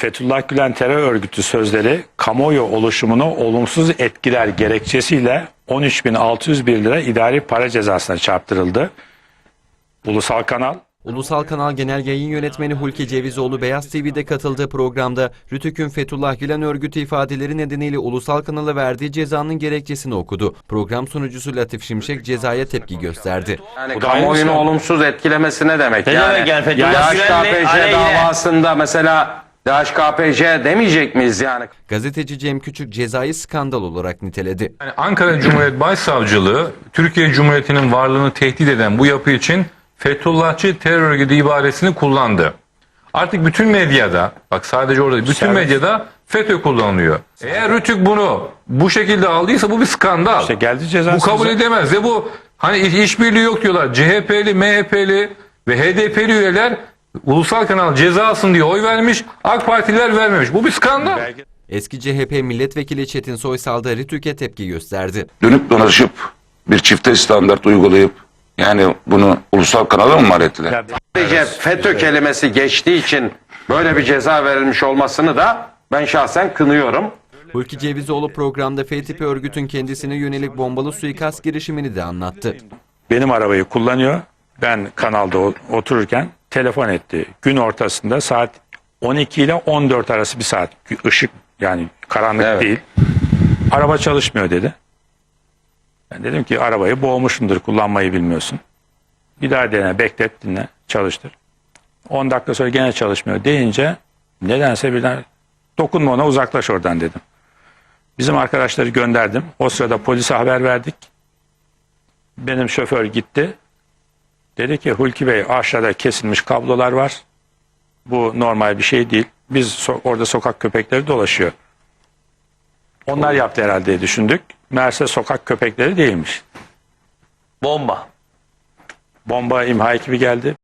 Fethullah Gülen terör örgütü sözleri kamuoyu oluşumunu olumsuz etkiler gerekçesiyle 13.601 lira idari para cezasına çarptırıldı. Ulusal kanal Ulusal Kanal Genel Yayın Yönetmeni Hulki Cevizoğlu Beyaz TV'de katıldığı programda Rütük'ün Fethullah Gülen örgütü ifadeleri nedeniyle Ulusal Kanal'a verdiği cezanın gerekçesini okudu. Program sunucusu Latif Şimşek cezaya tepki gösterdi. Yani Bu da kamuoyunu aynısı. olumsuz etkilemesi ne demek? Ne yani, demek yani? Fethullah Gülen'le DHKPC aleyhine- davasında mesela DHKPC demeyecek miyiz yani? Gazeteci Cem Küçük cezayı skandal olarak niteledi. Yani Ankara Cumhuriyet Başsavcılığı Türkiye Cumhuriyeti'nin varlığını tehdit eden bu yapı için Fethullahçı terör örgütü ibaresini kullandı. Artık bütün medyada, bak sadece orada değil, bütün Serbest. medyada FETÖ kullanılıyor. Eğer Rütük bunu bu şekilde aldıysa bu bir skandal. işte geldi cezası. bu kabul edemez ve bu hani iş- işbirliği yok diyorlar. CHP'li, MHP'li ve HDP'li üyeler ulusal kanal ceza alsın diye oy vermiş. AK Partililer vermemiş. Bu bir skandal. Eski CHP milletvekili Çetin Soysal da Rütük'e tepki gösterdi. dönüp dolaşıp bir çifte standart uygulayıp yani bunu ulusal kanala mı mal ettiler? Sadece FETÖ kelimesi geçtiği için böyle bir ceza verilmiş olmasını da ben şahsen kınıyorum. Hulki Cevizoğlu programda F tipi örgütün kendisine yönelik bombalı suikast girişimini de anlattı. benim arabayı kullanıyor. Ben kanalda otururken telefon etti. Gün ortasında saat 12 ile 14 arası bir saat. Işık yani karanlık Evet. değil. Araba çalışmıyor dedi. Ben dedim ki arabayı boğmuşsundur kullanmayı bilmiyorsun. Bir daha dene beklet dinle çalıştır. 10 dakika sonra gene çalışmıyor deyince nedense birden dokunma ona uzaklaş oradan dedim. Bizim arkadaşları gönderdim. O sırada polise haber verdik. Benim şoför gitti. Dedi ki Hulki Bey aşağıda kesilmiş kablolar var. Bu normal bir şey değil. Biz so- orada sokak köpekleri dolaşıyor. Onlar yaptı herhalde diye düşündük. Meğerse sokak köpekleri değilmiş. Bomba. Bomba imha ekibi geldi.